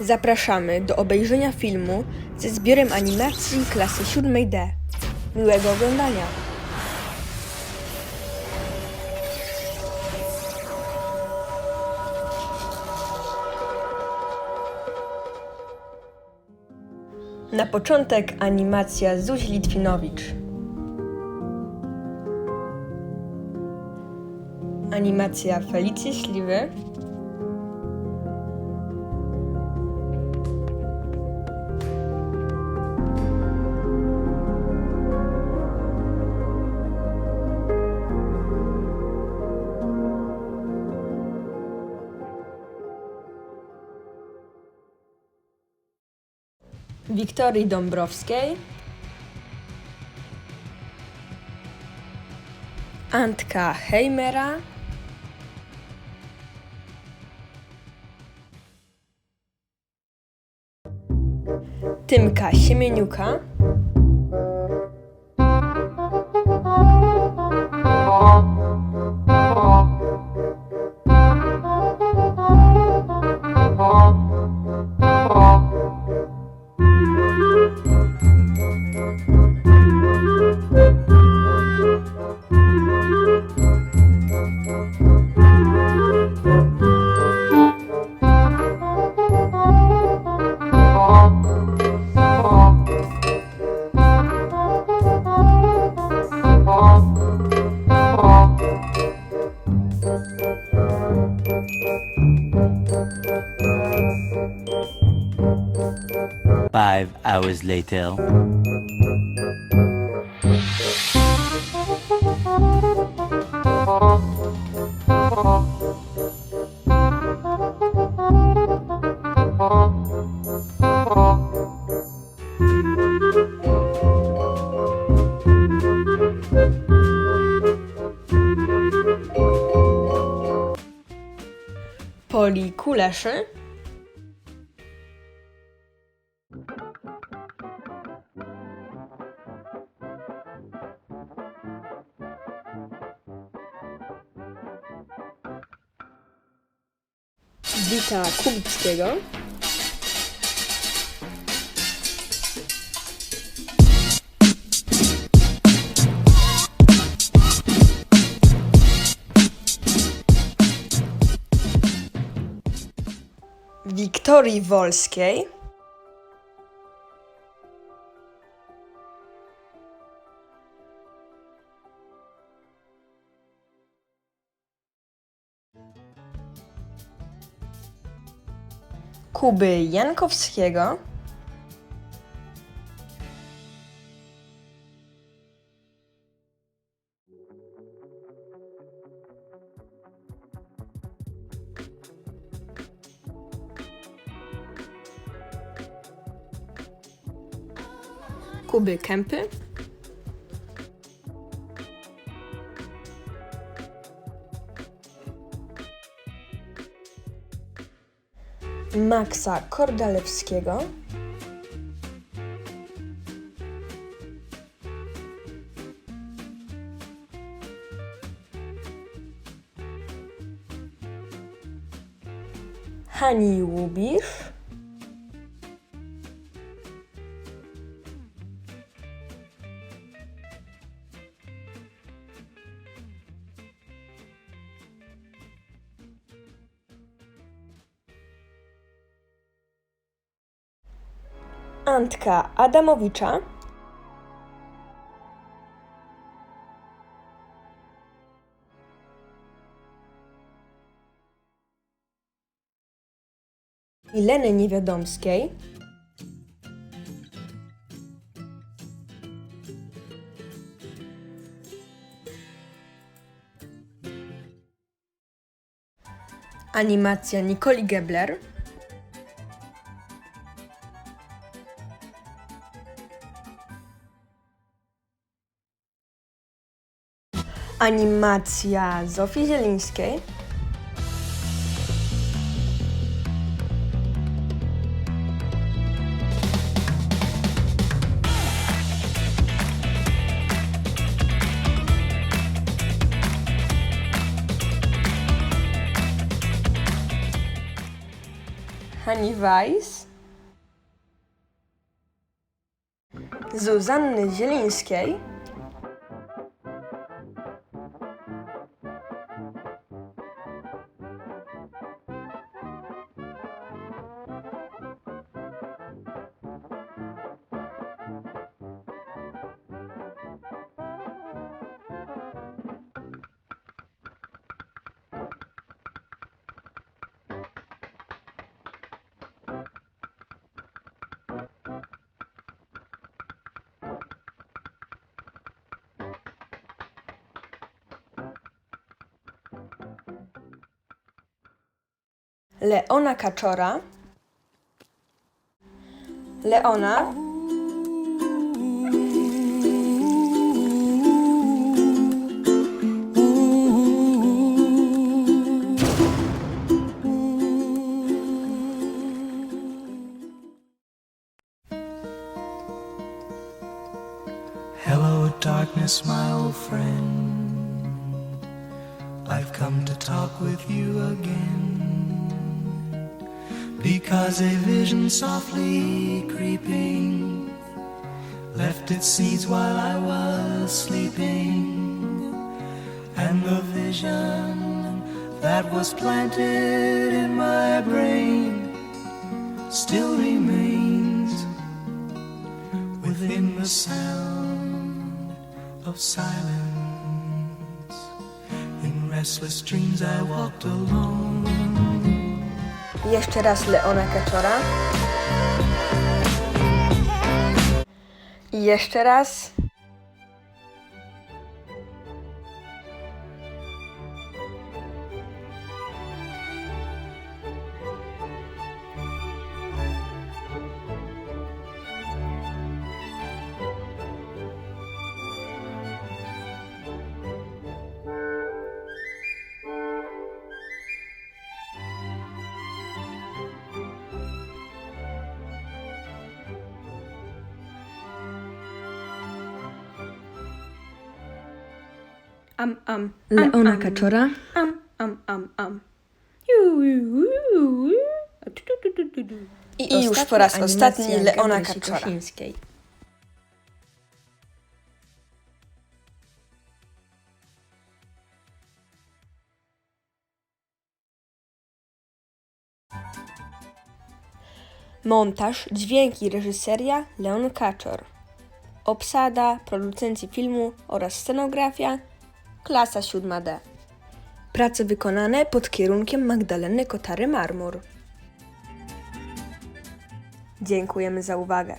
Zapraszamy do obejrzenia filmu ze zbiorem animacji klasy 7D. Miłego oglądania! Na początek animacja Zuzi Litwinowicz. Animacja Felicji Śliwy. Wiktorii Dąbrowskiej. Antka Heimera. Tymka Siemieniuka. Five hours later. Poli Kuleszy. Wita Kubickiego. Wiktorii Wolskiej. Kuby Jankowskiego. Kuby Kępy. Maxa Kordalewskiego. Hani Łubisz. Antka Adamowicza. Mileny Niewiadomskiej. Animacja Nicoli Gebler. Animacja Zofii Zielińskiej. Hani Weiss, Zuzanny Zielińskiej, Leona Kaczora, Leona, Hello, darkness, my old friend. I've come to talk with you again. Because a vision softly creeping left its seeds while I was sleeping. And the vision that was planted in my brain still remains within the sound of silence. In restless dreams, I walked alone. Jeszcze raz Leona Kaczora. I jeszcze raz. Am, am. Leona Kaczora. Am, am, am, am. Tu. I, już po raz ostatni Leona Kaczora. Montaż, dźwięki, reżyseria Leon Kaczor. Obsada, producenci filmu oraz scenografia klasa 7D. Prace wykonane pod kierunkiem Magdaleny Kotary-Marmur. Dziękujemy za uwagę.